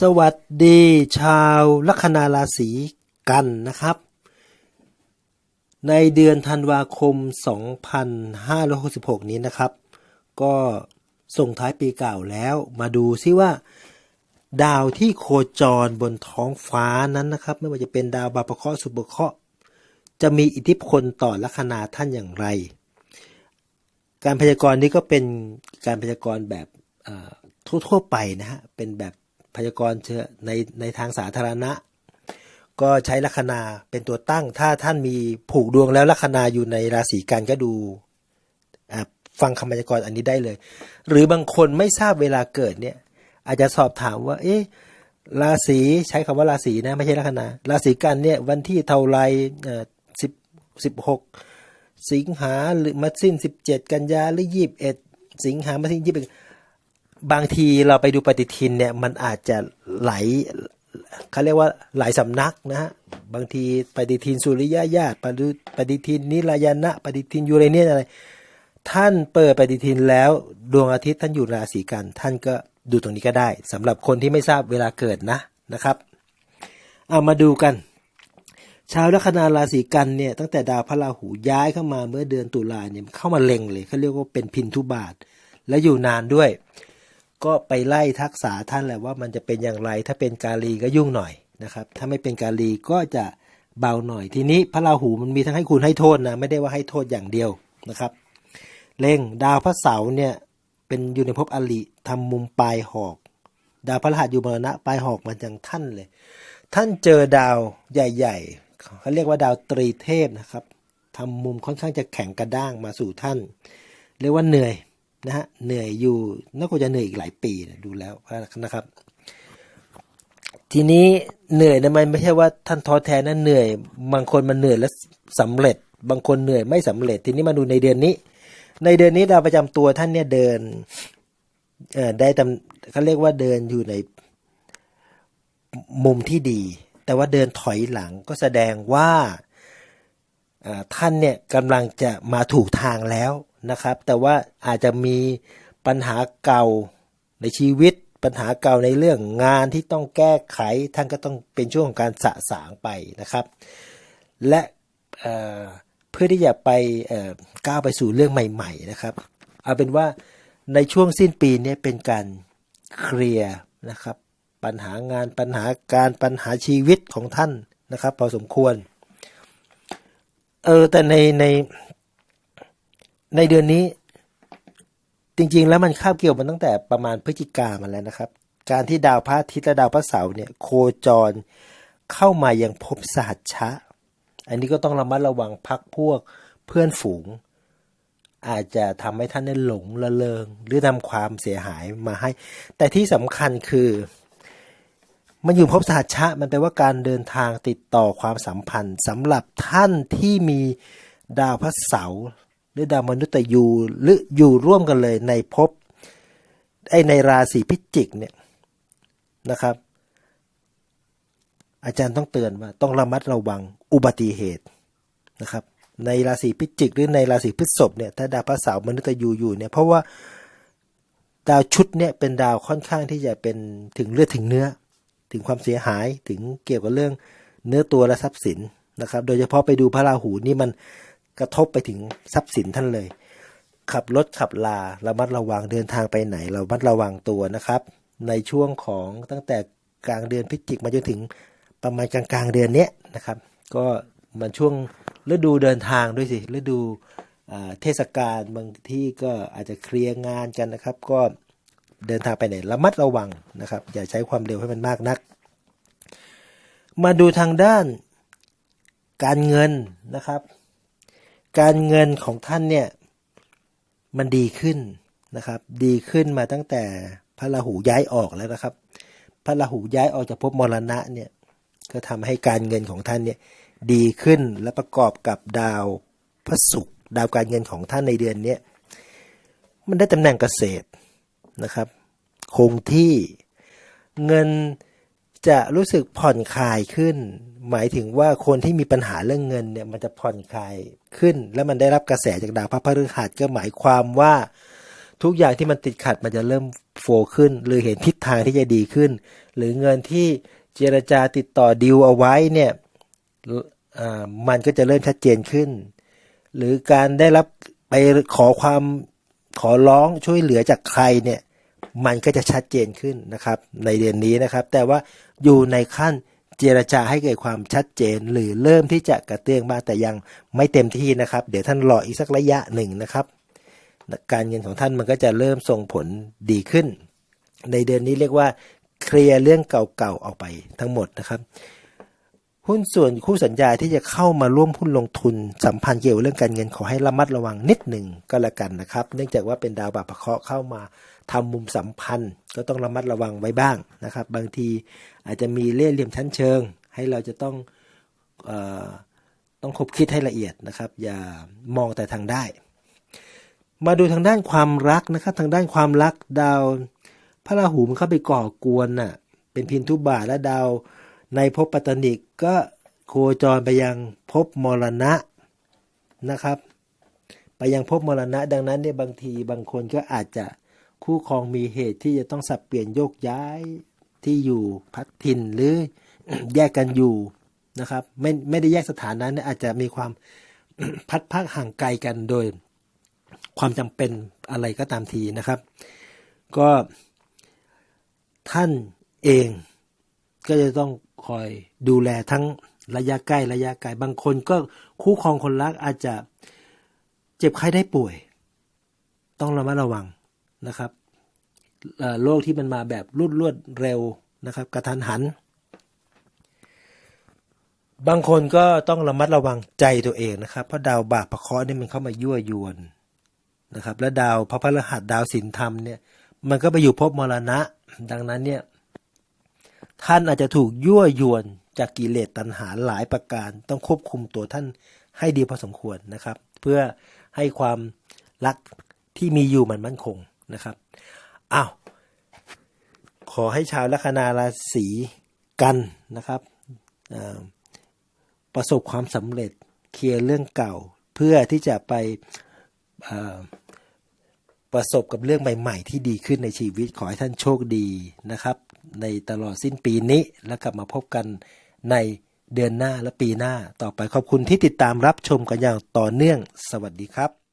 สวัสดีชาวลัคนาราศีกันนะครับ ในเดือนธันวาคม 2566 นี้นะครับ ก็ส่งท้ายปีเก่าแล้วมาดูซิว่า ดาวที่โคจรบนท้องฟ้านั้นนะครับ ไม่ว่าจะเป็นดาวบาปะเคราะห์สุบเคราะห์จะมีอิทธิพลต่อลัคนาท่านอย่างไร การพยากรณ์นี้ก็เป็นการพยากรณ์แบบทั่วๆไปนะฮะเป็นแบบ พยากรณ์ในในทางสาธารณะ ก็ใช้ลัคนาเป็นตัวตั้ง ถ้าท่านมีผูกดวงแล้วลัคนาอยู่ในราศีกันก็ดูฟังคำพยากรณ์อันนี้ได้เลย หรือบางคนไม่ทราบเวลาเกิดเนี่ยอาจจะสอบถามว่า เอ๊ะราศีใช้คำว่าราศีนะไม่ใช่ลัคนาราศีกันเนี่ยวันที่เท่าไรสิบสิบหกสิงหาหรือมาสิ้นสิบเจ็ดกันยาหรือยี่บเอ็ดสิงหามาสิ้นยี่บ บางทีเราไปดูปฏิทินเนี่ยมันอาจจะไหลเขาเรียกว่าหลายสำนักนะฮะบางทีปฏิทินสุริยะญาติปฏิทินนิรายณะปฏิทินยูเรเนียนอะไร ท่านเปิดปฏิทินแล้วดวงอาทิตย์ท่านอยู่ราศีกัน ท่านก็ดูตรงนี้ก็ได้สำหรับคนที่ไม่ทราบเวลาเกิดนะนะครับเอามาดูกัน ชาวลัคนาราศีกันเนี่ยตั้งแต่ดาวพระราหูย้ายเข้ามาเมื่อเดือนตุลาเนี่ยเข้ามาเล็งเลยเขาเรียกว่าเป็นพินทุบาทและอยู่นานด้วย ก็ไปไล่ทักษะท่านแหละว่ามันจะเป็นอย่างไร ถ้าเป็นกาลีก็ยุ่งหน่อยนะครับ ถ้าไม่เป็นกาลีก็จะเบาหน่อย ทีนี้พระราหูมันมีทั้งให้คุณให้โทษนะไม่ได้ว่าให้โทษอย่างเดียวนะครับเล็งดาวพระเสาร์เนี่ยเป็นอยู่ในภพอลิทำมุมปลายหอก ดาวพระรหัสอยู่มรณะปลายหอกมันอย่างท่านเลย ท่านเจอดาวใหญ่ๆเขาเรียกว่าดาวตรีเทพนะครับทำมุมค่อนข้างจะแข็งกระด้างมาสู่ท่าน เรียกว่าเหนื่อย นะฮะเหนื่อยอยู่น่าจะเหนื่อยอีกหลายปีนะดูแล้วนะครับ ทีนี้เหนื่อยนะมันไม่ใช่ว่าท่านท้อแท้นะเหนื่อย บางคนมันเหนื่อยแล้วสำเร็จ บางคนเหนื่อยไม่สำเร็จ ทีนี้มาดูในเดือนนี้ ในเดือนนี้ดาวประจำตัวท่านเนี่ยเดินเอ่อได้ตำเขาเรียกว่าเดินอยู่ในมุมที่ดี แต่ว่าเดินถอยหลังก็แสดงว่าท่านเนี่ยกำลังจะมาถูกทางแล้ว นะครับ แต่ว่าอาจจะมีปัญหาเก่าในชีวิตปัญหาเก่าในเรื่องงานที่ต้องแก้ไขท่านก็ต้องเป็นช่วงของการสะสางไปนะครับ และเเพื่อที่จะไปก้าวไปสู่เรื่องใหม่ ๆ นะครับ เอาเป็นว่าในช่วงสิ้นปีนี้เป็นการเคลียร์นะครับ ปัญหางานปัญหาการปัญหาชีวิตของท่านนะครับ พอสมควรเออแต่ในใน ในเดือนนี้ จริงๆ แล้วมันคาบเกี่ยวมันตั้งแต่ประมาณพฤศจิกามาแล้วนะครับ การที่ดาวพระอาทิตย์และดาวพระเสาร์เนี่ยโคจรเข้ามายังภพสหัชชะ อันนี้ก็ต้องระมัดระวังพักพวกเพื่อนฝูง อาจจะทำให้ท่านได้หลงละเลงหรือนำความเสียหายมาให้ แต่ที่สำคัญคือมันอยู่ภพสหัชชะมันแปลว่าการเดินทางติดต่อความสัมพันธ์สำหรับท่านที่มีดาวพระเสาร์ หรือดาวมนุษย์ยูหรืออยู่ร่วมกันเลยในภพไอในราศีพิจิกเนี่ยนะครับ อาจารย์ต้องเตือนว่าต้องระมัดระวังอุบัติเหตุนะครับ ในราศีพิจิก หรือในราศีพฤษภเนี่ยถ้าดาวพระเสาร์มนุษย์ยูอยู่เนี่ยเพราะว่าดาวชุดเนี่ยเป็นดาวค่อนข้างที่จะเป็นถึงเลือดถึงเนื้อ ถึงความเสียหายถึงเกี่ยวกับเรื่องเนื้อตัวและทรัพย์สินนะครับ โดยเฉพาะไปดูพระราหูนี่มัน กระทบไปถึงทรัพย์สินท่านเลย ขับรถขับลาระมัดระวังเดินทางไปไหนเรามัดระวังตัวนะครับ ในช่วงของตั้งแต่กลางเดือนพฤศจิกมาจนถึงประมาณกลางกลางๆเดือนเนี้ยนะครับ ก็มันช่วงฤดูเดินทางด้วยสิฤดูเทศกาลบางที่ก็อาจจะเคลียร์งานกันนะครับ ก็เดินทางไปไหนระมัดระวังนะครับ อย่าใช้ความเร็วให้มันมากนัก มาดูทางด้านการเงินนะครับ การเงินของท่านเนี่ยมันดีขึ้นนะครับ ดีขึ้นมาตั้งแต่พระราหูย้ายออกแล้วนะครับ พระราหูย้ายออกจากภพมรณะเนี่ยก็ทำให้การเงินของท่านเนี่ยดีขึ้นและประกอบกับดาวพระศุกร์ดาวการเงินของท่านในเดือนเนี้มันได้ตำแหน่งเกษตรนะครับ คงที่เงินจะรู้สึกผ่อนคลายขึ้น หมายถึงว่าคนที่มีปัญหาเรื่องเงินเนี่ยมันจะผ่อนคลายขึ้น และมันได้รับกระแสจากดาวพระพฤหัสก็หมายความว่า ทุกอย่างที่มันติดขัดมันจะเริ่มโฟขึ้น หรือเห็นทิศทางที่จะดีขึ้น หรือเงินที่เจรจาติดต่อดีลเอาไว้เนี่ยอ่ามันก็จะเริ่มชัดเจนขึ้น หรือการได้รับไปขอความขอร้องช่วยเหลือจากใครเนี่ยมันก็จะชัดเจนขึ้นนะครับในเดือนนี้นะครับ แต่ว่าอยู่ในขั้น เจรจาให้เกิดความชัดเจน หรือเริ่มที่จะกระเตื้องบ้างแต่ยังไม่เต็มที่นะครับ เดี๋ยวท่านรออีกสักระยะหนึ่งนะครับ การเงินของท่านมันก็จะเริ่มส่งผลดีขึ้น ในเดือนนี้เรียกว่าเคลียร์เรื่องเก่าๆออกไปทั้งหมดนะครับ หุ้นส่วนคู่สัญญาที่จะเข้ามาร่วมหุ้นลงทุนสัมพันธ์เกี่ยวเรื่องการเงินขอให้ระมัดระวังนิดหนึ่งก็แล้วกันนะครับ เนื่องจากว่าเป็นดาวบาปพระเคราะห์เข้ามาทำมุมสัมพันธ์ ก็ต้องระมัดระวังไว้บ้างนะครับ บางทีอาจจะมีเล่ห์เหลี่ยมชั้นเชิง ให้เราจะต้องออต้องคบคิดให้ละเอียดนะครับ อย่ามองแต่ทางได้ มาดูทางด้านความรักนะครับทางด้านความรักดาวพระราหูมันเข้าไปก่อกวนน่ะเป็นพินทุบาทและดาว ในภพปัตตนิกก็โคจรไปยังภพมรณะนะครับ ไปยังภพมรณะ ดังนั้นเนี่ยบางทีบางคนก็อาจจะคู่ครองมีเหตุที่จะต้องสับเปลี่ยนโยกย้ายที่อยู่พัดถิ่นหรือแยกกันอยู่นะครับ ไม่ไม่ได้แยกสถานะเนี่ยอาจจะมีความพัดพักห่างไกลกันโดย ความจำเป็นอะไรก็ตามทีนะครับ ก็ท่านเองก็จะต้อง คอยดูแลทั้งระยะใกล้ระยะไกลบางคนก็คู่ครองคนรักอาจจะเจ็บไข้ได้ป่วย ต้องระมัดระวังนะครับโรคที่มันมาแบบรวดรวดเร็วนะครับกระทันหัน บางคนก็ต้องระมัดระวังใจตัวเองนะครับ เพราะดาวบาปพระเคราะห์นี่มันเข้ามายั่วยวนนะครับ และดาวพระพฤหัสดาวศีลธรรมเนี่ยมันก็ไปอยู่ภพมรณะ ดังนั้นเนี่ย ท่านอาจจะถูกยั่วยวนจากกิเลสตัณหาหลายประการ ต้องควบคุมตัวท่านให้ดีพอสมควรนะครับ เพื่อให้ความรักที่มีอยู่มันมั่นคงนะครับอ้าวขอให้ชาวลัคนาราศีกันนะครับประสบความสำเร็จเคลียร์เรื่องเก่า เพื่อที่จะไปอ ประสบกับเรื่องใหม่ๆ ที่ดีขึ้นในชีวิตขอให้ท่านโชคดีนะครับ ในตลอดสิ้นปีนี้แล้วกลับมาพบกันในเดือนหน้าและปีหน้าต่อไปขอบคุณที่ติดตามรับชมกันอย่างต่อเนื่อง สวัสดีครับ